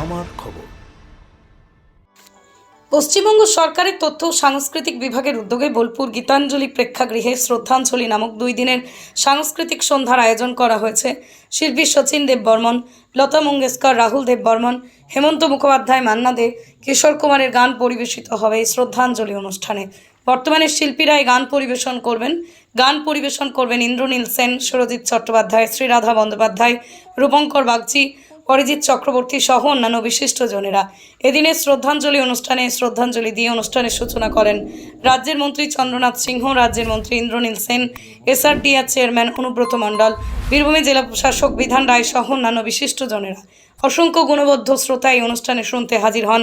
আমার খবর। পশ্চিমবঙ্গ সরকারের তথ্য ও সাংস্কৃতিক বিভাগের উদ্যোগে বোলপুর গীতাঞ্জলি প্রেক্ষাগৃহে শ্রদ্ধাঞ্জলি নামক দুই দিনের সাংস্কৃতিক সন্ধ্যার আয়োজন করা হয়েছে। শিল্পী সচিন দেব বর্মন, লতা মঙ্গেশকর, রাহুল দেব বর্মন, হেমন্ত মুখোপাধ্যায়, মান্না দে, কিশোর কুমারের গান পরিবেশিত হবে এই শ্রদ্ধাঞ্জলি অনুষ্ঠানে। বর্তমানে শিল্পীরা এই গান পরিবেশন করবেন। গান পরিবেশন করবেন ইন্দ্রনীল সেন, সুরজিৎ চট্টোপাধ্যায়, শ্রীরাধা বন্দ্যোপাধ্যায়, রূপঙ্কর বাগচি অরিজিৎ চক্রবর্তী সহ অন্যান্য বিশিষ্টজনেরা এদিনের শ্রদ্ধাঞ্জলি অনুষ্ঠানে শ্রদ্ধাঞ্জলি দিয়ে অনুষ্ঠানের সূচনা করেন রাজ্যের মন্ত্রী চন্দ্রনাথ সিংহ, রাজ্যের মন্ত্রী ইন্দ্রনীল সেন এসআরডিআর চেয়ারম্যান অনুব্রত মণ্ডল, বীরভূমে জেলা প্রশাসক বিধান রায় সহ অন্যান্য বিশিষ্টজনেরা অসংখ্য গুণবদ্ধ শ্রোতা এই অনুষ্ঠানে শুনতে হাজির হন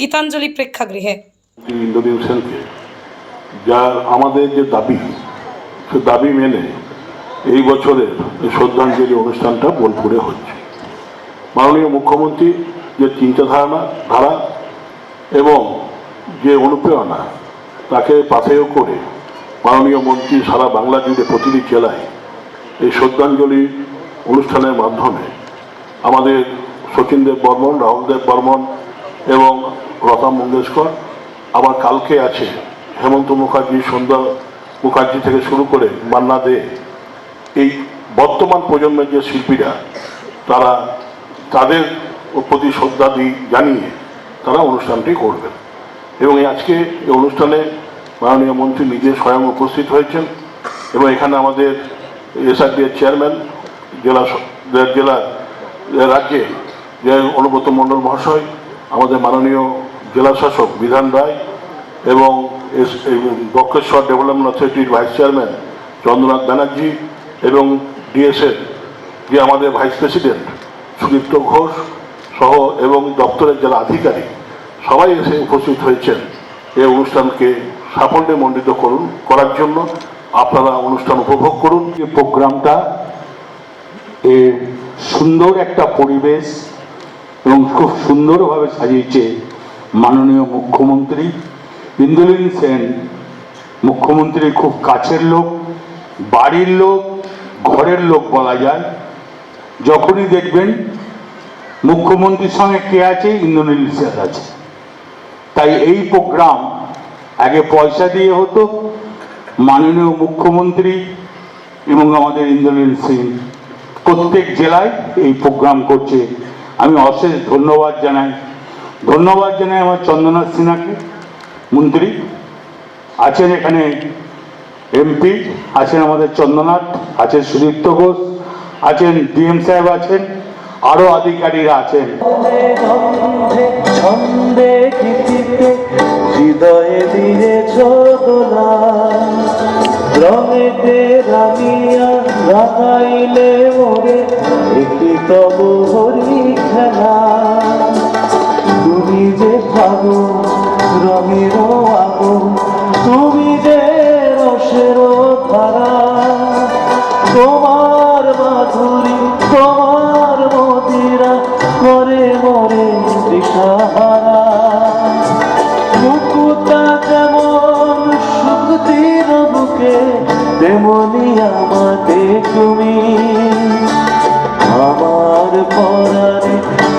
গীতাঞ্জলি প্রেক্ষাগৃহে। আমাদের যে দাবি দাবি মেনে এই বছরের শ্রদ্ধাঞ্জলি অনুষ্ঠানটা বোলপুরে হচ্ছে। মাননীয় মুখ্যমন্ত্রী যে চিন্তাধারণা, ধারা এবং যে অনুপ্রেরণা, তাকে পাথেয় করে মাননীয় মন্ত্রী সারা বাংলা জুড়ে প্রতিটি জেলায় এই শ্রদ্ধাঞ্জলি অনুষ্ঠানের মাধ্যমে আমাদের সচিন দেব বর্মন, রাহুল দেব বর্মন এবং লতা মঙ্গেশকর, আবার কালকে আছে হেমন্ত মুখার্জি সন্ধ্যা মুখার্জি থেকে শুরু করে মান্না দে, এই বর্তমান প্রজন্মের যে শিল্পীরা, তারা তাদের প্রতি শ্রদ্ধা দি- জানিয়ে তারা অনুষ্ঠানটি করবেন। এবং আজকে এই অনুষ্ঠানে মাননীয় মন্ত্রী নিজে স্বয়ং উপস্থিত হয়েছেন এবং এখানে আমাদের এসআরডিএর চেয়ারম্যান, জেলা জেলা রাজ্যে অনুব্রত মণ্ডল মহাশয়, আমাদের মাননীয় জেলা শাসক বিধান রায় এবং এই ডেভেলপমেন্ট অথরিটির ভাইস চেয়ারম্যান চন্দ্রনাথ ব্যানার্জি এবং ডিএসএর যে আমাদের ভাইস প্রেসিডেন্ট সুদীপ্ত ঘোষ সহ এবং দপ্তরের যারা আধিকারিক, সবাই এসে উপস্থিত হয়েছেন। এই অনুষ্ঠানকে সাফল্যে মণ্ডিত করুন, করার জন্য আপনারা অনুষ্ঠান উপভোগ করুন। যে প্রোগ্রামটা এর সুন্দর একটা পরিবেশ এবং খুব সুন্দরভাবে সাজিয়েছে মাননীয় মুখ্যমন্ত্রী। ইন্দুলিন সেন মুখ্যমন্ত্রীর খুব কাছের লোক, বাড়ির লোক, ঘরের লোক বলা যায়। যখনই দেখবেন মুখ্যমন্ত্রীর সঙ্গে কে আছে? ইন্দ্রনীল সেন আছে। তাই এই প্রোগ্রাম আগে পয়সা দিয়ে হতো, মাননীয় মুখ্যমন্ত্রী এবং আমাদের ইন্দ্রনীল সিং প্রত্যেক জেলায় এই প্রোগ্রাম করছে। আমি অশেষ ধন্যবাদ জানাই। ধন্যবাদ জানাই আমার চন্দ্রনাথ সিনহাকে। মন্ত্রী, আছেন এখানে এমপি, আছেন আমাদের চন্দ্রনাথ আছেন সুদীপ্ত ঘোষ, আছেন ডিএম সাহেব আছেন। আরও আধিকারীরা আছেন। ছন্দে হৃদয়ে দোলা রঙেতে রামিয়া রাখাইলে মোরে একটি তব হরি খেলা। দিশাহারা মুকুতা যেমন শুক্তির বুকে, তেমনি আমাকে তুমি। আমার পরাণে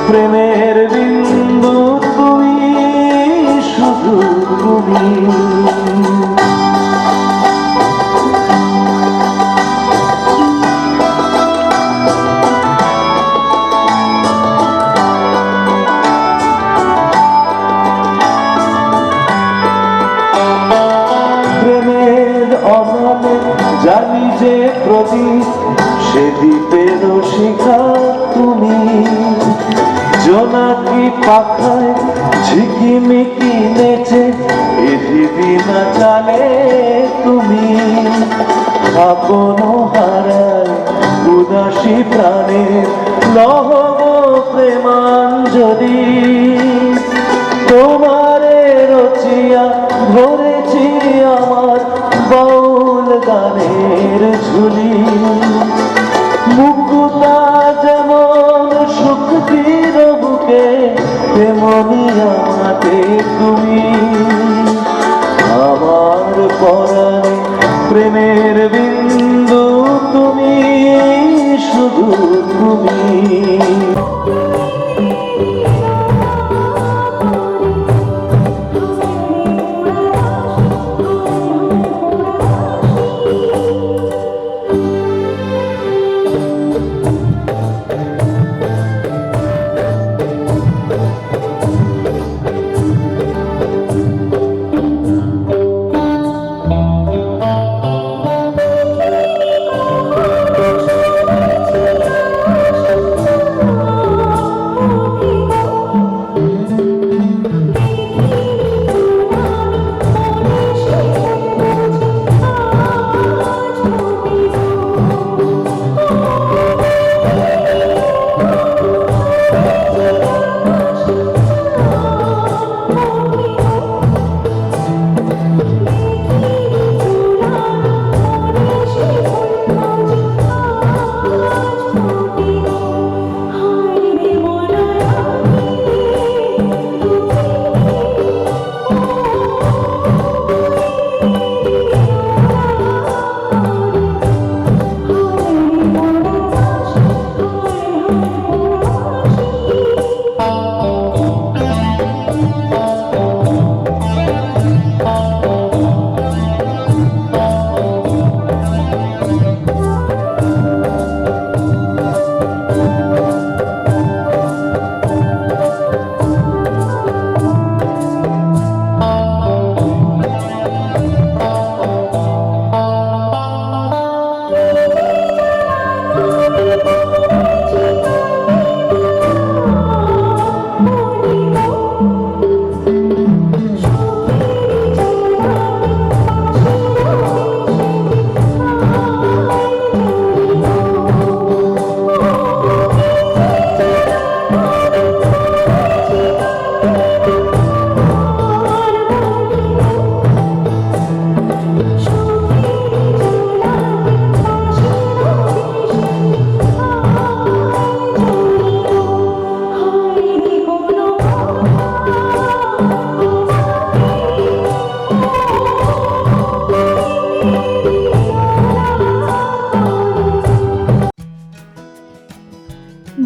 প্রেমের বিন্দু তুমি, শুধু তুমি। যে প্রদীপ সে দ্বীপের শিখা তুমি। জোনাকি পাখায় ঝিকিমিকি নেচে এদিদি না জানে তুমি। আপন হারায় উদাসী প্রাণের লহব প্রেমাঞ্জলি। তুমি